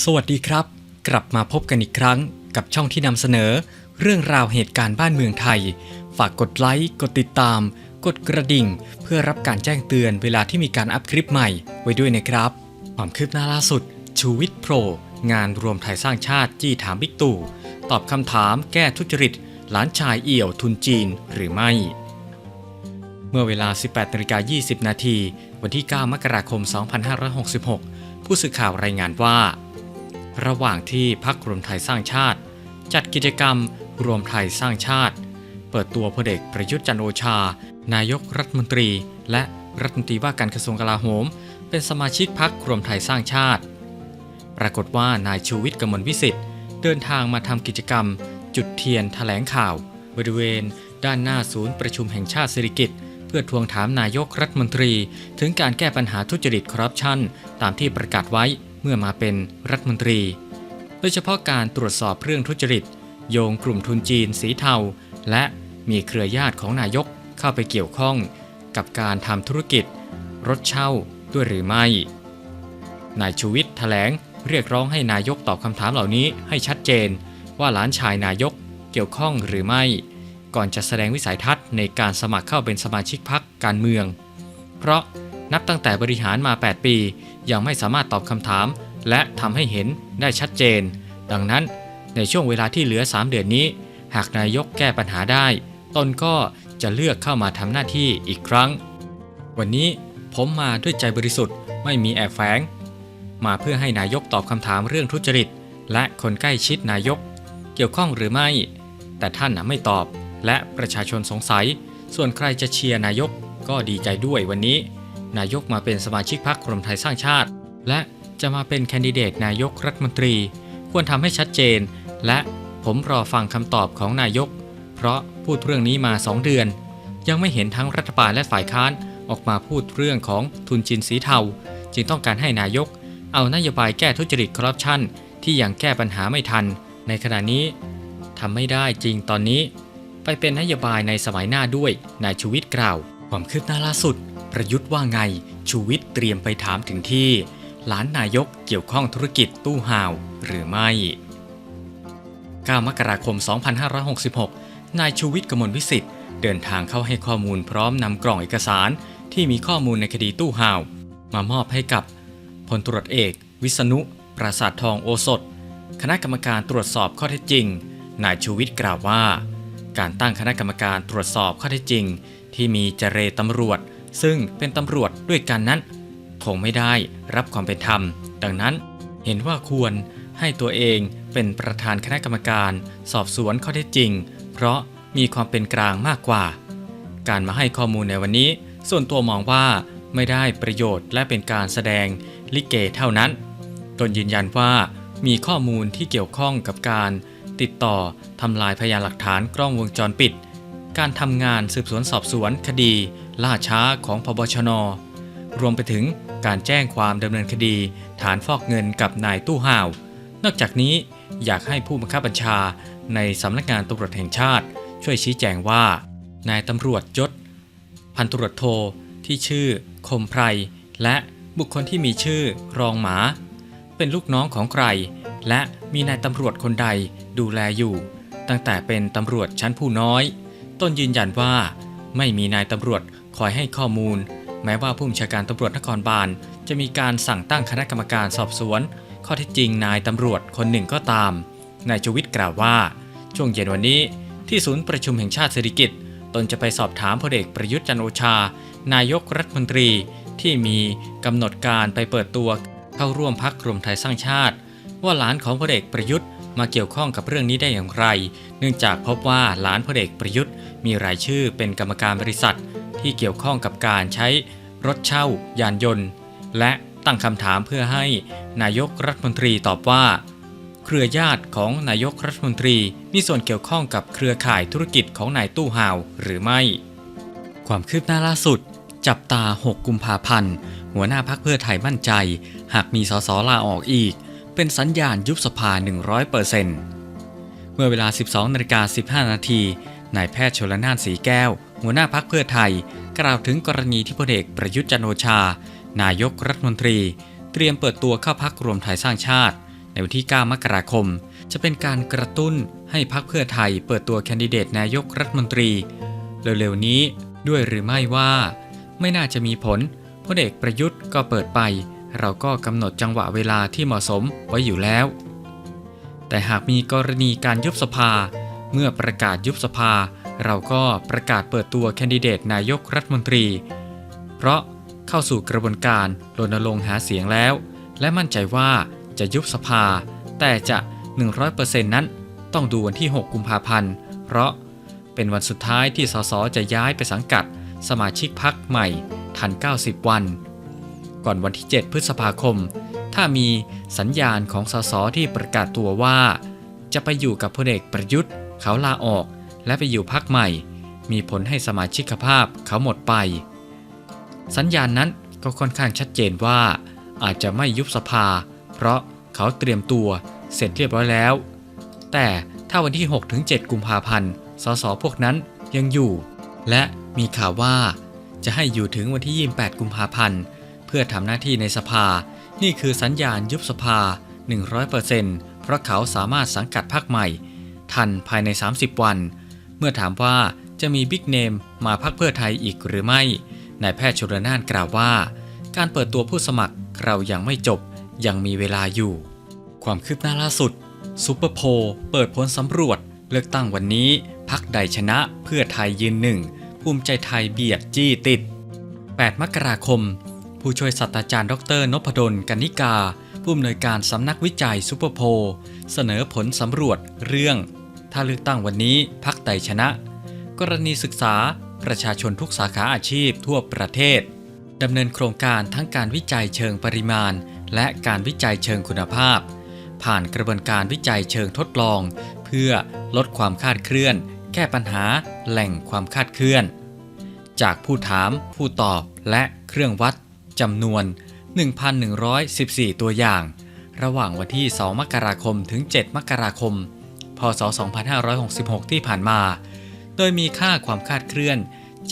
สวัสดีครับ กลับมาพบกันอีกครั้งกับช่องที่นำเสนอ เรื่องราวเหตุการณ์บ้านเมืองไทย ฝากกดไลค์ กดติดตาม กดกระดิ่ง เพื่อรับการแจ้งเตือนเวลาที่มีการอัพคลิปใหม่ไว้ด้วยนะครับ ความคืบหน้าล่าสุด ชูวิทย์โปร งานรวมไทยสร้างชาติจี้ถามบิ๊กตู่ ตอบคำถามแก้ทุจริต หลานชายเอี่ยวทุนจีนหรือไม่ เมื่อเวลา 18นาฬิกา20 นาที วันที่ 9 มกราคม 2566 ผู้สื่อข่าวรายงานว่า ระหว่างที่พักรวมไทยสร้างชาติ จัดกิจกรรมรวมไทยสร้างชาติ เปิดตัวพลเอกประยุทธ์จันโอชา นายกรัฐมนตรี และรัฐมนตรีว่าการกระทรวงกลาโหม เป็นสมาชิกพักรวมไทยสร้างชาติ ปรากฏว่านายชูวิทย์กมลวิสิทธิ์เดินทางมาทำกิจกรรม จุดเทียนแถลงข่าว บริเวณ ด้านหน้าศูนย์ประชุมแห่งชาติสิริกิติ์เพื่อทวงถามนายกรัฐมนตรี ถึงการแก้ปัญหาทุจริตคอร์รัปชันตามที่ประกาศไว้ เมื่อมาเป็นรัฐมนตรี โดยเฉพาะการตรวจสอบเรื่องทุจริต โยงกลุ่มทุนจีนสีเทา และมีเครือญาติของนายกเข้าไปเกี่ยวข้องกับการทำธุรกิจ รถเช่าด้วยหรือไม่ นายชูวิทย์แถลงเรียกร้องให้นายกตอบคำถามเหล่านี้ให้ชัดเจน ว่าหลานชายนายกเกี่ยวข้องหรือไม่ ก่อนจะแสดงวิสัยทัศน์ในการสมัครเข้าเป็นสมาชิกพรรคการเมือง เพราะ นับตั้งแต่บริหารมา 8 ปี ยังไม่สามารถตอบคำถาม และทำให้เห็นได้ชัดเจน ดังนั้นในช่วงเวลาที่เหลือ 3 เดือนนี้ หากนายกแก้ปัญหาได้ ตนก็จะเลือกเข้ามาทำหน้าที่อีกครั้ง วันนี้ผมมาด้วยใจบริสุทธิ์ไม่มีแอบแฝง มาเพื่อให้นายกตอบคำถามเรื่องทุจริต และคนใกล้ชิดนายก เกี่ยวข้องหรือไม่ แต่ท่านไม่ตอบ และประชาชนสงสัย ส่วนใครจะเชียร์นายกก็ดีใจด้วยวันนี้ นายกมาเป็นสมาชิกพรรครวมไทยสร้างชาติ และจะมาเป็นแคนดิเดตนายกรัฐมนตรี ควรทำให้ชัดเจน และผมรอฟังคำตอบของนายก เพราะพูดเรื่องนี้มา 2 เดือน ยังไม่เห็นทั้งรัฐบาลและฝ่ายค้านออกมาพูดเรื่องของทุนจีนสีเทา จึงต้องการให้นายก เอานโยบายแก้ทุจริตคอร์รัปชันที่ยังแก้ปัญหาไม่ทัน ในขณะนี้ทำไม่ได้จริงตอนนี้ ไปเป็นนโยบายในสมัยหน้าด้วยนายชูวิทย์กล่าว ความคืบหน้าล่าสุด ประยุทธ์ว่าไง ชูวิทย์เตรียมไปถามถึงที่ หลานนายกเกี่ยวข้องธุรกิจตู้ห่าวหรือไม่ 9 มกราคม 2566 นายชูวิทย์กมลวิสิทธิ์เดินทางเข้าให้ข้อมูลพร้อมนำกล่องเอกสารที่มีข้อมูลในคดีตู้ห่าว มามอบให้กับพลตรวจเอก วิษณุ ปราสาททองโอสถ คณะกรรมการตรวจสอบข้อเท็จจริง นายชูวิทย์กล่าวว่า การตั้งคณะกรรมการตรวจสอบข้อเท็จจริง ที่มีเจเรตำรวจ ซึ่งเป็นตำรวจด้วยกันนั้น คงไม่ได้รับความเป็นธรรม ดังนั้นเห็นว่าควรให้ตัวเองเป็นประธานคณะกรรมการ สอบสวนข้อเท็จจริง เพราะมีความเป็นกลางมากกว่า การมาให้ข้อมูลในวันนี้ ส่วนตัวมองว่าไม่ได้ประโยชน์และเป็นการแสดงลิเกเท่านั้น ตนยืนยันว่ามีข้อมูลที่เกี่ยวข้องกับการติดต่อทำลายพยานหลักฐานกล้องวงจรปิด การทำงานสืบสวนสอบสวนคดี ล่าช้าของพบชน รวมไปถึงการแจ้งความดำเนินคดี ฐานฟอกเงินกับนายตู้ห่าว นอกจากนี้อยากให้ผู้บังคับบัญชาในสำนักงานตำรวจแห่งชาติ ช่วยชี้แจงว่า นายตำรวจยศ พันตำรวจโทที่ชื่อคมไพรและบุคคลที่มีชื่อรองหมา เป็นลูกน้องของใคร และมีนายตำรวจคนใดดูแลอยู่ ตั้งแต่เป็นตำรวจชั้นผู้น้อย ต้นยืนยันว่า ไม่มีนายตำรวจคอยให้ข้อมูล แม้ว่าผู้บัญชาการตำรวจนครบาล จะมีการสั่งตั้งคณะกรรมการสอบสวน ข้อเท็จจริงนายตำรวจคนหนึ่งก็ตามนายชวิตกล่าวว่า ช่วงเย็นวันนี้ที่ศูนย์ประชุมแห่งชาติเศรษฐกิจตนจะไปสอบถามพลเอกประยุทธ์จันโอชา นายกรัฐมนตรีที่มีกำหนดการไปเปิดตัวเข้าร่วมพักรวมไทยสร้างชาติ ว่าหลานของพลเอกประยุทธ์มาเกี่ยวข้องกับเรื่องนี้ได้อย่างไร เนื่องจากพบว่าหลานพลเอกประยุทธ์ มีรายชื่อเป็นกรรมการบริษัท ที่เกี่ยวข้องกับการใช้รถเช่า ยานยนต์ และตั้งคำถามเพื่อให้นายกรัฐมนตรีตอบว่า เครือญาติของนายกรัฐมนตรีมีส่วนเกี่ยวข้องกับเครือข่ายธุรกิจของนายตู้ห่าวหรือไม่ ความคืบหน้าล่าสุด จับตา 6 กุมภาพันธ์ หัวหน้าพักเพื่อไทยมั่นใจ หากมีสสลาออกอีก เป็นสัญญาณยุบสภา 100%เมื่อเวลา 12นาฬิกา15นาที นายแพทย์ชลนานสีแก้ว หัวหน้าพักเพื่อไทย กล่าวถึงกรณีที่พลเอกประยุทธ์จันโอชา นายกรัฐมนตรี เตรียมเปิดตัวเข้าพักรวมไทยสร้างชาติ ในวันที่ 9 มกราคม จะเป็นการกระตุ้นให้พรรคเพื่อไทย เปิดตัวแคนดิเดตนายกรัฐมนตรี เร็วๆนี้ด้วยหรือไม่ว่า ไม่น่าจะมีผลพลเอกประยุทธ์ก็เปิดไป เราก็กำหนดจังหวะเวลาที่เหมาะสมไว้อยู่แล้ว แต่หากมีกรณีการยุบสภา เมื่อประกาศยุบสภา เราก็ประกาศเปิดตัวแคนดิเดตนายกรัฐมนตรี เพราะเข้าสู่กระบวนการรณรงค์หาเสียงแล้ว และมั่นใจว่าจะยุบสภา แต่จะ 100%นั้นต้องดูวันที่ 6 กุมภาพันธ์ เพราะเป็นวันสุดท้ายที่สสจะย้ายไปสังกัดสมาชิกพักใหม่ ทัน 90 วัน ก่อนวันที่ 7 พฤษภาคม ถ้ามีสัญญาณของสสที่ประกาศตัวว่า จะไปอยู่กับพลเอกประยุทธ์ เขาลาออกและไปอยู่พักใหม่ มีผลให้สมาชิกภาพเขาหมดไป สัญญาณนั้นก็ค่อนข้างชัดเจนว่า อาจจะไม่ยุบสภา เพราะเขาเตรียมตัวเสร็จเรียบร้อยแล้ว แต่ถ้าวันที่ 6-7 กุมภาพันธ์ สสพวกนั้นยังอยู่ และมีข่าวว่าจะให้อยู่ถึงวันที่ 28 กุมภาพันธ์ เพื่อทำหน้าที่ในสภา นี่คือสัญญาณยุบสภา 100%เพราะเขาสามารถสังกัดพรรคใหม่ ทันภายใน 30 วัน เมื่อถามว่าจะมีบิ๊กเนมมาพรรคเพื่อไทยอีกหรือไม่ นายแพทย์ชลนานกล่าวว่า การเปิดตัวผู้สมัครเรายังไม่จบยังมีเวลาอยู่ ความคืบหน้าล่าสุดซูเปอร์โพลเปิดผลสำรวจ เลือกตั้งวันนี้พักใดชนะเพื่อไทยยืนหนึ่ง ภูมิใจไทยเบียดจี้ติด 8 มกราคม ผู้ช่วยศาสตราจารย์ดรนพดลกันิกา ผู้อำนวยการสำนักวิจัยซูเปอร์โพลเสนอผลสำรวจเรื่อง ถ้าเลือกตั้งวันนี้พักใดชนะ กรณีศึกษาประชาชนทุกสาขาอาชีพทั่วประเทศดำเนินโครงการทั้งการวิจัยเชิงปริมาณ และการวิจัยเชิงคุณภาพ ผ่านกระบวนการวิจัยเชิงทดลอง เพื่อลดความคาดเคลื่อน แก้ปัญหาแหล่งความคาดเคลื่อน จากผู้ถาม ผู้ตอบและเครื่องวัดจำนวน 1,114 ตัวอย่าง ระหว่างวันที่ 2 มกราคมถึง 7 มกราคม ศ 2566 ที่ผ่านมา โดยมีค่าความคาดเคลื่อน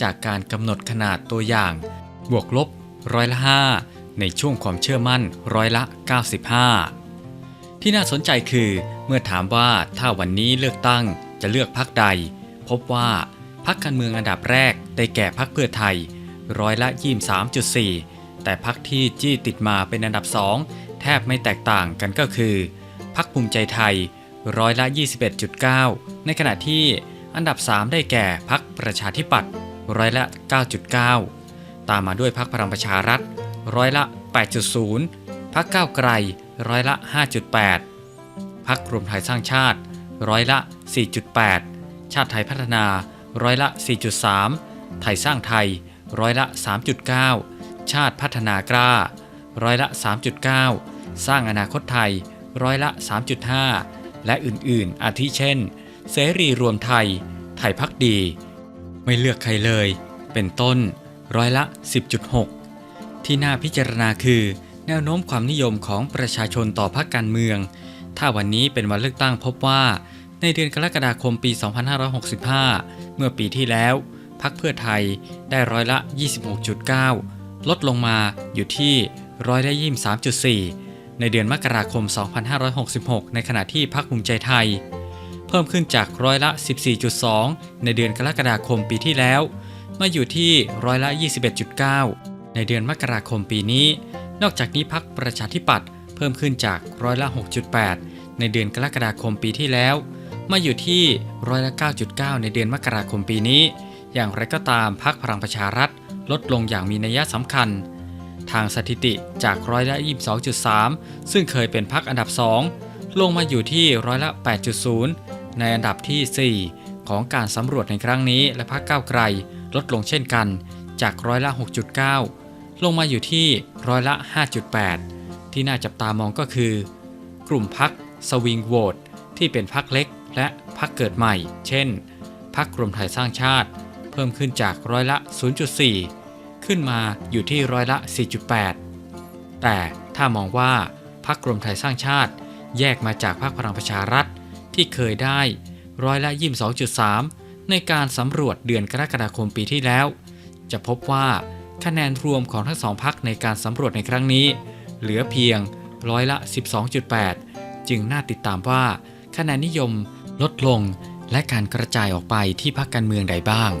จากการกำหนดขนาดตัวอย่าง บวกลบร้อยละ 5 ในช่วงความเชื่อมั่นร้อยละ 95 ที่น่าสนใจคือเมื่อถามว่าถ้าวันนี้เลือกตั้งจะเลือกพักใด พบว่าพักการเมืองอันดับแรกได้แก่พักเพื่อไทยร้อยละ 23.4 แต่พักที่จี้ติดมาเป็นอันดับสองแทบไม่แตกต่างกันก็คือพักภูมิใจไทย ร้อยละ 21.9 ในขณะที่อันดับ 3 ได้แก่พักประชาธิปัตย์ร้อยละ 9.9 ตามมาด้วยพักพลังประชารัฐร้อยละ 8.0พักก้าวไกลร้อยละ 5.8พักรวมไทยสร้างชาติร้อยละ 4.8 ชาติไทยพัฒนาร้อยละ 4.3 ไทยสร้างไทยร้อยละ 3.9 ชาติพัฒนากล้าร้อยละ 3.9 สร้างอนาคตไทยร้อยละ 3.5 และอื่นๆ อาทิเช่น เสรีรวมไทย ไทยพักดี ไม่เลือกใครเลย เป็นต้น ร้อยละ 10.6 ที่น่าพิจารณาคือ แนวโน้มความนิยมของประชาชนต่อพรรคการเมือง ถ้าวันนี้เป็นวันเลือกตั้งพบว่า ในเดือนกรกฎาคมปี 2565 เมื่อปีที่แล้วพักเพื่อไทยได้ร้อยละ 26.9 ลดลงมาอยู่ที่ร้อยละ23.4 ในเดือนมกราคม 2566 ในขณะที่พักภูมิใจไทย เพิ่มขึ้นจากร้อยละ 14.2 ในเดือนกรกฎาคมปีที่แล้ว มาอยู่ที่ร้อยละ 21.9 ในเดือนมกราคมปีนี้ นอกจากนี้พักประชาธิปัตย์เพิ่มขึ้นจากร้อยละ 6.8 ในเดือนกรกฎาคมปีที่แล้ว มาอยู่ที่ร้อยละ 9.9 ในเดือนมกราคมปีนี้ อย่างไรก็ตามพักพลังประชารัฐลดลงอย่างมีนัยสำคัญ ทางสถิติจากร้อยละ 22.3 ซึ่งเคยเป็นพักอันดับ 2 ลงมาอยู่ที่ร้อยละ 8.0 ในอันดับที่ 4 ของการสำรวจในครั้งนี้และพักก้าวไกลลดลงเช่นกัน จากร้อยละ 6.9 ลงมาอยู่ที่ร้อยละ 5.8 ที่น่าจับตามองก็คือ กลุ่มพักสวิงโหวตที่เป็นพักเล็กและพักเกิดใหม่ เช่นพักรวมไทยสร้างชาติ เพิ่มขึ้นจากร้อยละ 0.4 ขึ้นมาอยู่ที่ร้อยละ 4.8 แต่ถ้ามองว่าพักรวมไทยสร้างชาติ แยกมาจากพรรคพลังประชารัฐที่เคยได้ร้อยละ 22.3 ในการสำรวจเดือนกรกฎาคมปีที่แล้ว จะพบว่าคะแนนรวมของทั้งสองพักในการสำรวจในครั้งนี้ เหลือเพียงร้อยละ 12.8 จึงน่าติดตามว่า คะแนนนิยมลดลงและการกระจายออกไปที่พรรคการเมืองใดบ้าง